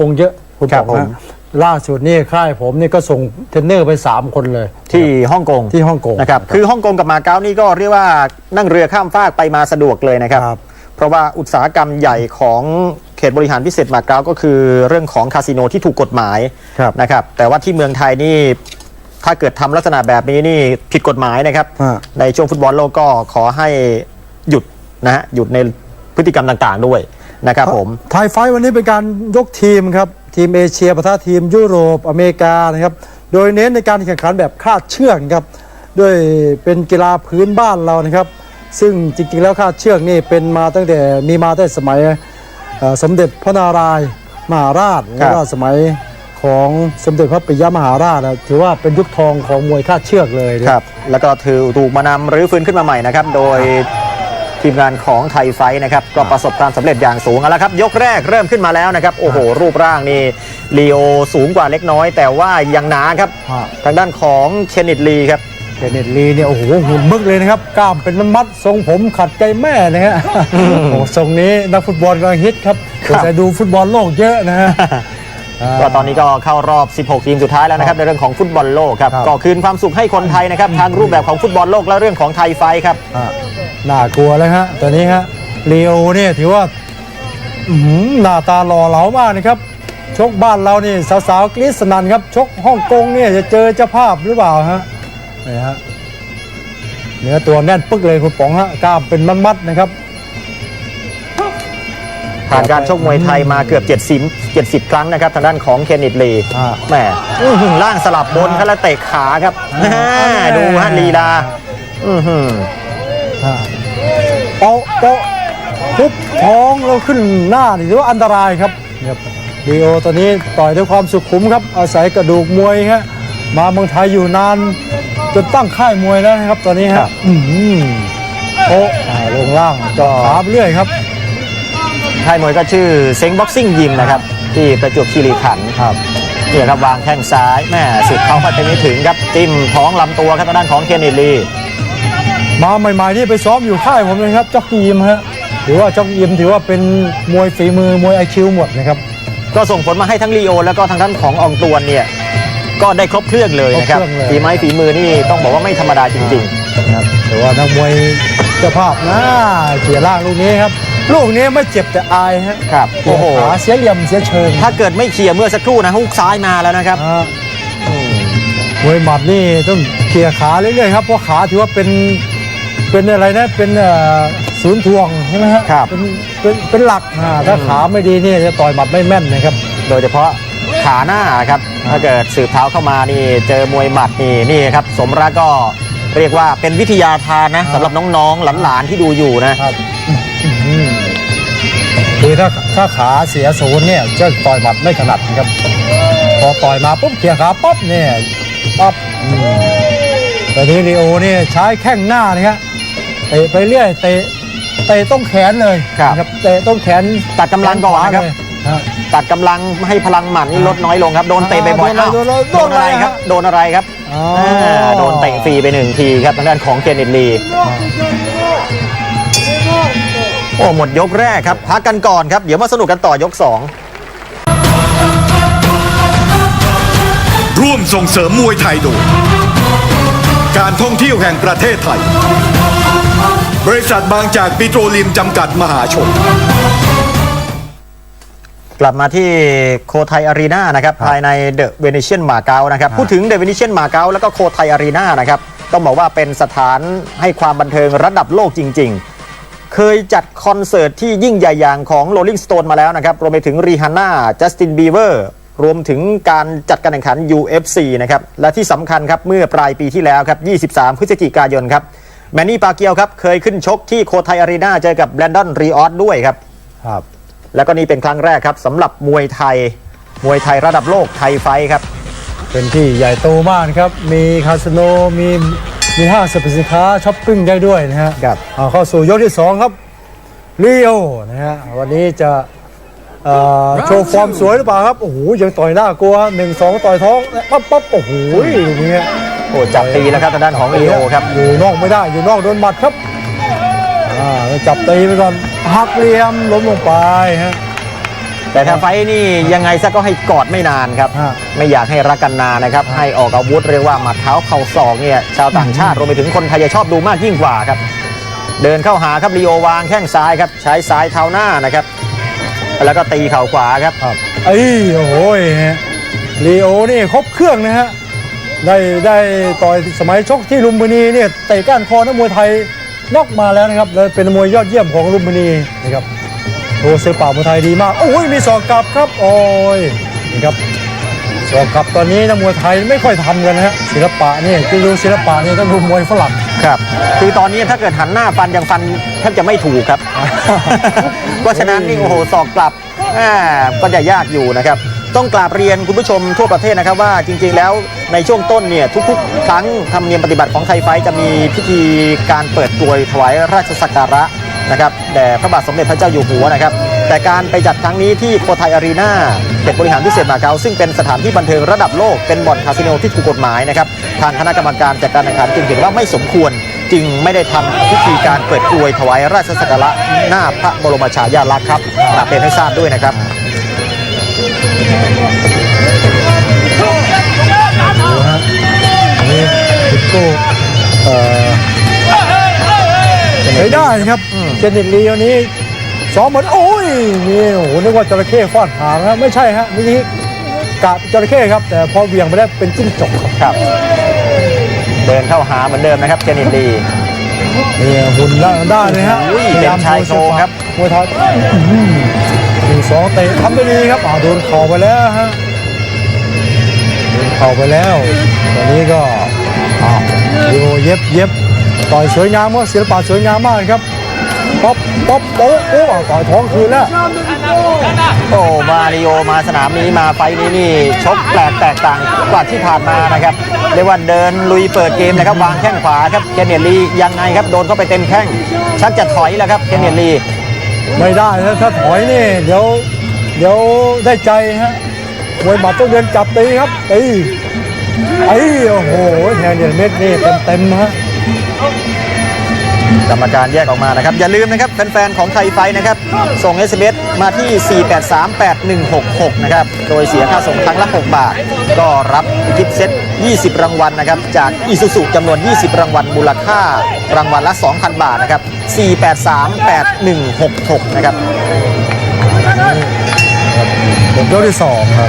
กงเยอะคุณครับบอกผมนะล่าสุดนี่ค่ายผมนี่ก็ส่งเทรนเนอร์ไป 3 คนเลย ที่ฮ่องกงที่ฮ่องกงนะครับคือฮ่องกงกับมาเก๊านี่ก็เรียกว่านั่งเรือข้ามฟากไปมาสะดวกเลยนะครับ ครับ เพราะว่าอุตสาหกรรมใหญ่ของเขตบริหารพิเศษมาเก๊าก็คือเรื่องของคาสิโนที่ถูกกฎหมายครับ นะครับแต่ว่าที่เมืองไทยนี่ถ้าเกิดทำลักษณะแบบนี้นี่ผิดกฎหมายนะครับอ่าในช่วงฟุตบอลโลกก็ขอให้หยุดนะฮะหยุดในพฤติกรรมต่างๆด้วย นะครับผมไทยไฟท์วันนี้เป็นการยกทีมครับ ทีมเอเชียปะทะทีมยุโรปอเมริกานะครับ โดยเน้นในการแข่งขันแบบคาดเชือกครับด้วยเป็นกีฬาพื้นบ้านเรานะครับ ซึ่งจริงๆแล้วคาดเชือกนี่เป็นมาตั้งแต่มีมาตั้งแต่สมัยเอ่อสมเด็จพระนารายณ์มหาราชครัแล้วบก็สมัยของสมเด็จพระปิยมหาราชนะถือว่าเป็นยุคทองของมวยคาดเชือกเลยนะครับ แล้วก็ถือถูกมานำรื้อฟื้นขึ้นมาใหม่นะครับ โดย ทีมงานของไทยไฟท์นะครับก็ประสบความสำเร็จอย่างสูงเอาละครับยกแรกเริ่มขึ้นมาแล้วนะครับโอ้โห รูปร่างนี่ลีโอสูงกว่าเล็กน้อย แต่ว่ายังหนาครับอ่าทางด้านของเคนนิตลีครับเคนเนตลีเนี่ยโอ้โหหุ่นบึกเลยนะครับกล้ามเป็นมัดๆทรงผมขัดใจแม่นะฮะโอ้โหทรงนี้นักฟุตบอลกำลังฮิตครับครับแต่ดูฟุตบอลโลกเยอะนะฮะ ก็ตอนนี้ก็เข้ารอบ 16 ทีมสุดท้ายแล้วนะครับในเรื่องของฟุตบอลโลกครับครับก็คืนความสุขให้คนไทยนะครับทางรูปแบบของฟุตบอลโลกและเรื่องของไทยไฟท์ครับอ่าน่ากลัวเลยฮะตอนนี้ฮะลีโอเนี่ยถือว่าอื้อหือหน้าตาหล่อเหลามากนะครับชกบ้านเรานี่สาวๆกรี๊ดสนั่นครับชกฮ่องกงเนี่ยจะเจอเจ้าภาพหรือเปล่าฮะนี่ฮะเนื้อตัวแน่นปึ๊กเลยคุณป๋องฮะกล้ามเป็นมัดๆนะครับ ผ่านการชกมวยไทยมาเกือบ 70 70 ครั้งนะครับ ทางด้านของเคนนิตลีอ่า แหมอื้อหือล่างสลับบนครับแล้วเตะขาครับอ่าแหม่ดูฮะลีลาอื้อหือ อ่าโป๊ะโป๊ะทุบท้องเราขึ้นหน้านี่ถือว่าอันตรายครับเนี่ยดีโอตอนนี้ต่อยด้วยความสุขุมครับ อาศัยกระดูกมวยฮะมาเมืองไทยอยู่นานจนตั้งค่ายมวยแล้วนะครับ ตอนนี้ครัฮะบ อื้อหือโป๊ะอ่าลงล่างเจาะขาไปเรื่อยครับ ค่ายมวยก็ชื่อเซ็งบ็อกซิ่งยิมนะครับ ที่ประจวบคีรีขันธ์ครับเนี่ยครับวางแข้งซ้ายแม่สุดเข้าไปไม่ถึงครับจิ้มท้องลำตัวครับทางด้านของเคนนิตลีมาใหม่ๆนี่ไปซ้อมอยู่ค่ายผมเลยครับจ็อกกี้ยิมฮะถือว่าจ็อกกี้ยิมถือว่าเป็นมวยฝีมือมวยไอคิวหมดนะครับก็ส่งผลมาให้ทั้งลีโอ แล้วก็ทางด้านของอองตวนเนี่ยก็ได้ครบเครื่องเลยนะครับครบเครื่องเลยฝีไม้ฝีมือนี่ต้องบอกว่าไม่ธรรมดาจริงครับแต่ว่านักมวยเจ้าภาพนะเสียร่างลูกนี้ครับ ลูกนี้ไม่เจ็บแต่อายฮะๆครับโอ้โอ้โหโหขาเสียเหลี่ยมเสียเชิงถ้าเกิดไม่เคลียร์เมื่อสักครู่นะฮุกซ้ายมาแล้วนะครับอ่าอืมมวยหมัดนี่ต้องเคลียร์ขาเรื่อยๆครับเพราะขาถือว่าเป็นเป็นอะไรนะเป็นเอ่อศูนย์ทวงใช่ไหมฮะครับเป็นเป็นเป็นหลักอ่าถ้าขาไม่ดีนี่จะต่อยหมัดไม่แม่นนะครับ โดยเฉพาะขาหน้าครับ ถ้าเกิดสืบเท้าเข้ามานี่เจอมวยหมัดนี่นี่ครับ สมรักก็เรียกว่าเป็นวิทยาทานนะสำหรับน้องๆหลานๆที่ดูอยู่นะครับอืม คือถ้าถ้าขาเสียศูนย์เนี่ยจะต่อยหมัดไม่ถนัดนะครับ พอต่อยมาปุ๊บเคลียร์ขาปั๊บเนี่ยปั๊บอืมแต่นี้ลีโอเนี่ยใช้แข้งหน้านะครับเตะไปเรื่อยเตะเตะต้องแขนเลยครับ นะเตะต้องแขนตัดกำลังก่อนนะครับแขขวาเลยฮะตัดกำลังให้พลังหมัดนี่ลดน้อยลงครับ โดนเตะไปบ่อยอ่าอ้าวโดนอะไรโดนอะไรครับ โดนอะไรครับอ๋ออ่าโดนเตะฟรีไปหนึ่งทีครับทางด้านของเคนนิตลี โอ้หมดยกแรกครับ พักกันก่อนครับ เดี๋ยวมาสนุกกันต่อยก 2 ร่วมส่งเสริมมวยไทยโดย การท่องเที่ยวแห่งประเทศไทย บริษัทบางจากปิโตรเลียมจำกัดมหาชนกลับมาที่โคไทยอารีนานะครับภายในเดอะเวเนเชียนมาเก๊านะครับพูดถึงเดอะเวเนเชียนมาเก๊าแล้วก็โคไทยอารีนานะครับต้องบอกว่าเป็นสถานให้ความบันเทิงระดับโลกจริงๆ เคยจัดคอนเสิร์ตที่ยิ่งใหญ่อย่างของ Rolling Stone มาแล้วนะครับ รวมไปถึงรีฮ a น่าจัสตินบีเวอร์รวมถึงการจัดการแข่งขัน UFC นะครับ และที่สำคัญครับเมื่อปลายปีที่แล้วครับ 23 พฤศจิกายนครับ แมนนี่ปาเกียวครับ เคยขึ้นชกที่โคไทยอารีนาเจอกับแบรนดอนรีออสด้วยครับ ครับ แล้วก็นี่เป็นครั้งแรกครับสำหรับมวยไทย มวยไทยระดับโลกไทยไฟท์ครับ เป็นที่ใหญ่โตมากนะครับ มีคาสิโน มี มีห้างสรรพสินค้าช้อปปิ้งได้ด้วยนะฮะครับเอาเข้าสู่ยกที่2ครับลีโอนะฮะวันนี้จะเอ่อโชว์ฟอร์มสวยหรือเปล่าครับโอ้โหยังต่อยหน้ากลัวหนึ่งสองต่อยท้องปั๊บปั๊บโอ้โหลูกนี้โอ้จับตีแล้วครับทางด้านของลีโอครับ อยู่นอกไม่ได้อยู่นอกโดนหมัดครับอ่าแล้วจับตีไปก่อนหักเหลี่ยมล้มลงไปฮะ แต่ถ้าไฟท์นี่ยังไงซะก็ให้กอดไม่นานครับ ฮะ ไม่อยากให้รักกันนานนะครับ ให้ออกอาวุธเรียกว่าหมัดเท้าเข่าศอกเนี่ยชาวต่างชาติรวมไปถึงคนไทยจะชอบดูมากยิ่งกว่าครับ เดินเข้าหาครับลีโอวางแข้งซ้ายครับ ใช้ซ้ายเท้าหน้านะครับ แล้วก็ตีเข่าขวาครับ ครับเอ้ยโอ้โหฮะลีโอนี่ครบเครื่องนะฮะ ได้ได้ต่อยสมัยชกที่ลุมพินีเนี่ยเตะก้านคอนักมวยไทยนอกมาแล้วนะครับเลยเป็นมวยยอดเยี่ยมของลุมพินีนะครับ โอ้ศิลปะมวยไทยดีมากโอ้ยมีศอกกลับครับโอ้ยนี่ครับศอกกลับตอนนี้นักมวยไทยไม่ค่อยทำกันนะฮะศิลปะนี่จะดูศิลปะนี่ต้องดูมวยฝรั่งครับ คือตอนนี้ถ้าเกิดหันหน้าฟันยังฟันแทบจะไม่ถูกครับเพราะฉะนั้นนี่โอ้โหสอกกลับอ่าก็จะยากอยู่นะครับต้องกราบเรียนคุณผู้ชมทั่วประเทศนะครับว่าจริงๆแล้วในช่วงต้นเนี่ยทุกๆ ครั้งธรรมเนียมปฏิบัติของไทยไฟท์จะมีพิธีการเปิดกลวยถวายราชสักการะ นะครับแด่พระบาทสมเด็จพระเจ้าอยู่หัวนะครับ แต่การไปจัดครั้งนี้ที่โคไทยอารีนาเขตบริหารพิเศษมาเก๊าซึ่งเป็นสถานที่บันเทิงระดับโลกเป็นบ่อนคาสิโนที่ถูกกฎหมายนะครับทางคณะกรรมการจัดการแข่งขันจึงเห็นว่าไม่สมควรจึงไม่ได้ทำพิธีการเปิดกลวยถวายราชสักการะหน้าพระบรมฉายาลักษณ์ครับกราบเรียนให้ทราบด้วยนะครับดูฮะอันนี้ติดโก้เอ่อ ใช้ได้นะครับอืมเจนนิตลีวันนี้ซ้อมเหมือนโอ้ยนี่โอ้โหนึกว่าจระเข้ฟาดหางนะไม่ใช่ฮะนี่กาบจระเข้ครับ แต่พอเหวี่ยงไปได้เป็นจิ้งจกครับครับเดินเข้าหาเหมือนเดิมนะครับเจนินดีนี่หุ่นล่างได้เลยฮะอุ้ยเป็นชายโครงครับมวยไทยอื้อหือหนึ่งสองเตะทำได้ดีครับอ่าโดนเข่าไปแล้วฮะโดนเข่าไปแล้วตอนนี้ก็อ้าวโยเย็บเย็บ ต่อยสวยงามมากศิลปะสวยงามมากครับป๊อปป๊อปโป๊ะโอ้อะต่อยท้องคืนแล้วโอ้มาริโอมาสนามนี้มาไฟล์นี้นี่ชกแปลกแตกต่างกว่าที่ผ่านมานะครับเรียกว่าเดินลุยเปิดเกมนะครับวางแข้งขวาครับเคนเนตลียังไงครับโดนเข้าไปเต็มแข้งชักจะถอยแล้วครับเคนเนตลีไม่ได้นะถ้าถอยนี่เดี๋ยวเดี๋ยวได้ใจฮะมวยหมัดต้องเดินจับตีครับตีไอ้โอ้โหแทงเดียนเม็ดนี่เต็มเต็มๆฮะ กรรมการแยกออกมานะครับ อย่าลืมนะครับ แฟน ๆ ของไทยไฟท์นะครับ ส่ง SMS มาที่ 4838166 นะครับ โดยเสียค่าส่งครั้งละ 6 บาท ก็รับกิฟต์เซ็ต20 รางวัลนะครับ จากอีซูซูจำนวน 20 รางวัลมูลค่ารางวัลละ 2,000 บาทนะครับ 4838166 นะครับผมยกที่สองครับ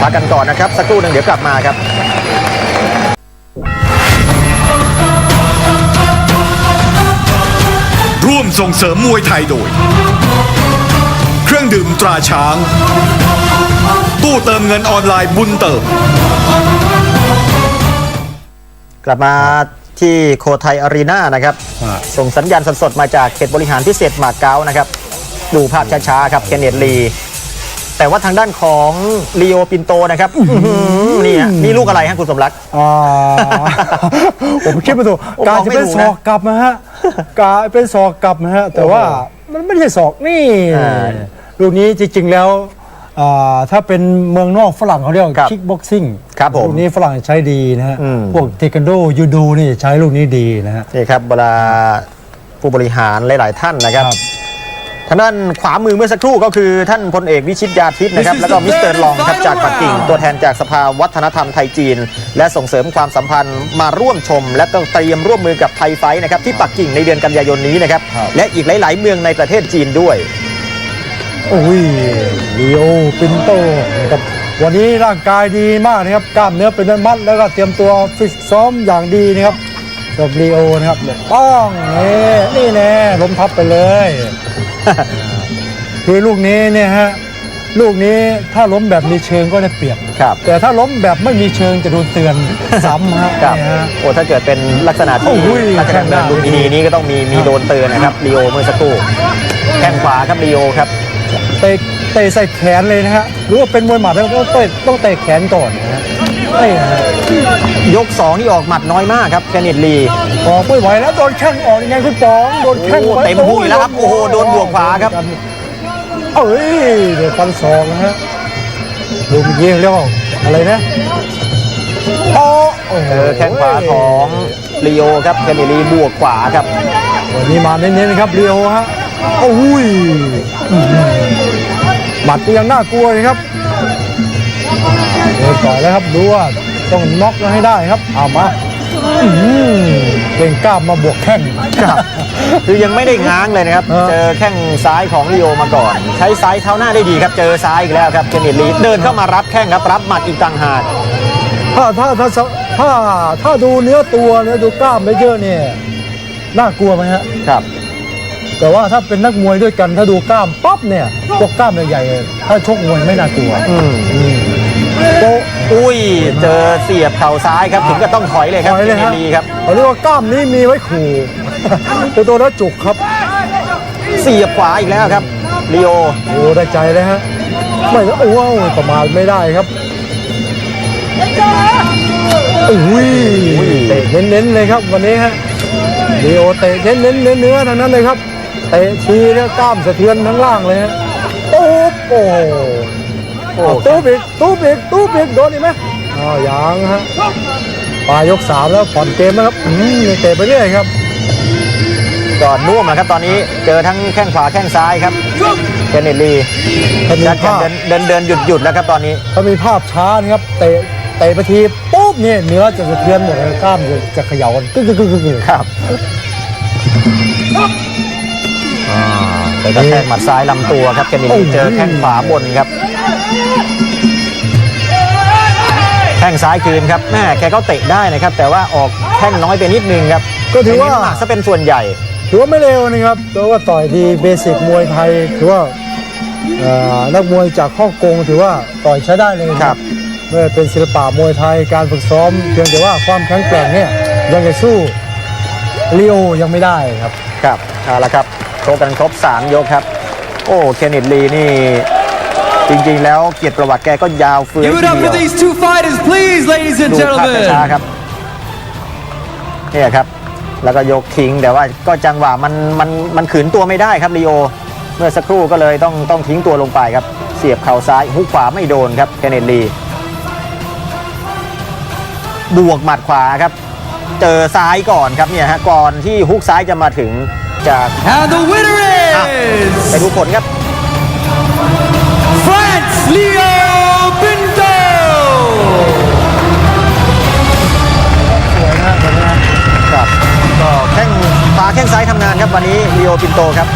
พักกันก่อนนะครับ สักครู่หนึ่งเดี๋ยวกลับมาครับ ร่วมส่งเสริมมวยไทยโดย เครื่องดื่มตราช้าง ตู้เติมเงินออนไลน์บุญเติม กลับมาที่โคไทยอารีนานะครับอ่าส่งสัญญาณสดๆ มาจากเขตบริหารพิเศษมาเก๊านะครับ ดูภาพช้าๆ ครับเคนเนตลี แต่ว่าทางด้านของลีโอปินโตนะครับอื้อหือนี่ฮะนี่ลูกอะไรฮะคุณสมรักอ่าผมคิดไม่ถูกผมการมองจะไม่เป็นถูกศนะอกกลับนะฮะ กาเป็นศอกกลับนะฮะแต่ว่ามันไม่ใช่ศอกนี่อ่าลูกนี้จริงๆแล้วอ่าถ้าเป็นเมืองนอกฝรั่งเขาเรียกครับคิกบ็อกซิ่งครับผมลูกนี้ฝรั่งใช้ดีนะฮะอืม พวกเทควันโดยูโดนี่ใช้ลูกนี้ดีนะฮะ นี่ครับเวลาผู้บริหารหลาย ๆ ท่านนะครับ ครับ ทางด้านขวามือเมื่อสักครู่ก็คือท่านพลเอกวิชิตยาทิพย์นะครับ แล้วก็มิสเตอร์ลองครับจากปักกิ่ง ตัวแทนจากสภาวัฒนธรรมไทยจีน และส่งเสริมความสัมพันธ์มาร่วมชม และก็เตรียมร่วมมือกับไทยไฟท์นะครับที่ปักกิ่งในเดือนกันยายนนี้นะครับครับและอีกหลาย ๆ เมืองในประเทศจีนด้วยโอ้ยลีโอปินโตนะครับวันนี้ร่างกายดีมากนะครับกล้ามเนื้อเป็นมัดแล้วก็เตรียมตัวฟิตซ้อมอย่างดีนะครับกับลีโอนะครับป้องนี่นี่แน่ล้มพับไปเลย คือลูกนี้เนี่ยฮะลูกนี้ถ้าล้มแบบมีเชิงก็ได้เปรียบ ครับ แต่ถ้าล้มแบบไม่มีเชิงจะโดนเตือนซ้ำฮะครับเนี่ยฮะ โอ้ถ้าเกิดเป็นลักษณะที่โอ้ยลักษณะแข้งหน้า ลุมพินีนี้ก็ต้องมีมีโดนเตือนนะครับลีโอเมื่อสักครู่แข้งขวาครับลีโอครับ เตะเตะใส่แขนเลยนะฮะหรือว่าเป็นมวยหมัดแล้วต้องเตะต้องเตะแขนก่อนนะฮะนี่ฮะ ยก2นี่ออกหมัดน้อยมากครับแคนิตลี ออกไม่ไหวแล้วโดนแข้งออกยังไงคุณปองโดนแข้งโอ้ไว้เต็มหูอยู่แล้วครับโอ้โหโดนบวกขวาครับ เอ้ยเดี๋ยวฟันศอกนะฮะดูเมื่อกี้เรียกว่าอะไรนะโอ้โอ้โหเจอแข้งขวาของลีโอครับแคนิตลีบวกขวาครับ วันนี้มาเน้นๆนะครับเรียวฮะโอ้ยอื้อหือหมัดดก็ยังน่ากลัวเลยครับเดินต่อแล้วครับดูว่าต้องน็อกกันให้ได้ครับเอามา อื้อหือเก่งกล้ามมาบวกแข้ง ครับคือยังไม่ได้ง้างเลยนะครับ เออ เจอแข้งซ้ายของลิโอมาก่อน ใช้ซ้ายเท้าหน้าได้ดีครับ เจอซ้ายอีกแล้วครับเคนเนตลีเดินเข้ามารับแข้งครับ รับหมัดอีกต่างหาก ถ้าถ้าถ้าถ้าถ้าดูเนื้อตัวเนี่ยดูกล้ามไม่เยอะเนี่ยน่ากลัวไหมฮะ ครับ แต่ว่าถ้าเป็นนักมวยด้วยกันถ้าดูกล้ามปั๊บเนี่ยพวกกล้ามใหญ่ๆถ้าชกมวยไม่น่ากลัวอืม โป๊ะ อุ้ยเจอเสียบเข่าซ้ายครับถึงก็ต้องถอยเลยครับถอยเคนเลยเนฮะตลีครับ เขาเรียกว่ากล้ามนี้มีไว้ขู่เป็นตัวนักจุกครับเสียบขวาอีกแล้วครับลิโอโอ้ได้ใจเลยฮะไม่โอ้โหประมาทไม่ได้ครับอุ้ยเตะเน้นๆเลยครับ วันนี้ฮะเดียวเตะเน้นๆเนื้อๆทั้งนั้นเลยครับเตะทีแล้วกล้ามสะเทือนทั้งล่างเลยฮะตุ๊บโอ้โห โอ้เอาตู้อีกตู้อีกตู้อีกโดนอีกไหมอ๋อยังฮะปลายยกสามแล้วผ่อนเกมนะครับอืมยังเตะไปเรื่อยครับก็น่วมนะครับตอนนี้เจอทั้งแข้งขวาแข้งซ้ายครับเคนเนตลีถ้ามีจะภาพเดินเดินเดินหยุดหยุดแล้วครับตอนนี้ถ้ามีภาพช้านะครับเตะเตะไปทีปุ๊บเนี่ยเนื้อจะสะเทือนหมดเลยกล้ามจะจะเขย่ากันกึกกึกกึกกึกกึกครับ แต่ก็แข้งหมัดซ้ายลำตัวครับเคนเนตลีเจอแข้งขวาบนครับ แข้งซ้ายคืนครับแม่แกก็เตะได้นะครับ แต่ว่าออกแข้งน้อยไปนิดนึงครับก็ถือว่าใช้น้ำหนักซะเป็นส่วนใหญ่ถือว่าไม่เร็วนะครับถือว่าต่อยดีเบสิกมวยไทยถือว่าเอ่อนักมวยจากฮ่องกงถือว่าต่อยใช้ได้เลยนะครับไม่ว่าเป็นศิลปะมวยไทยการฝึกซ้อมเพียงแต่ว่าความแข็งแกร่งเนี่ยยังจะสู้ลีโอยังไม่ได้ครับครับเอาละครับโชกกันครบ 3 ยกครับ โอ้เคนเนตลีนี่ จริงๆ แล้วเกียรติประวัติแกก็ยาวเฟื้อย Give ที it up เดี for ยว these two fighters, please, ladies and ดูภาพ gentlemen. ช้าๆครับเนี่ยครับ แล้วก็ยกทิ้งแต่ว่าก็จังหวะมันมันมันขืนตัวไม่ได้ครับลีโอ เมื่อสักครู่ก็เลยต้องต้องทิ้งตัวลงไปครับ เสียบเข่าซ้ายฮุกขวาไม่โดนครับเคนเนตลีบวกหมัดขวาครับ เจอซ้ายก่อนครับเนี่ยฮะก่อนที่ฮุกซ้ายจะมาถึง จาก And the winner ไป is ดูผลครับ France Leo Pinto. ครับก็แข้งขวาแข้งซ้ายทำงานครับวันนี้ลีโอปินโตครับ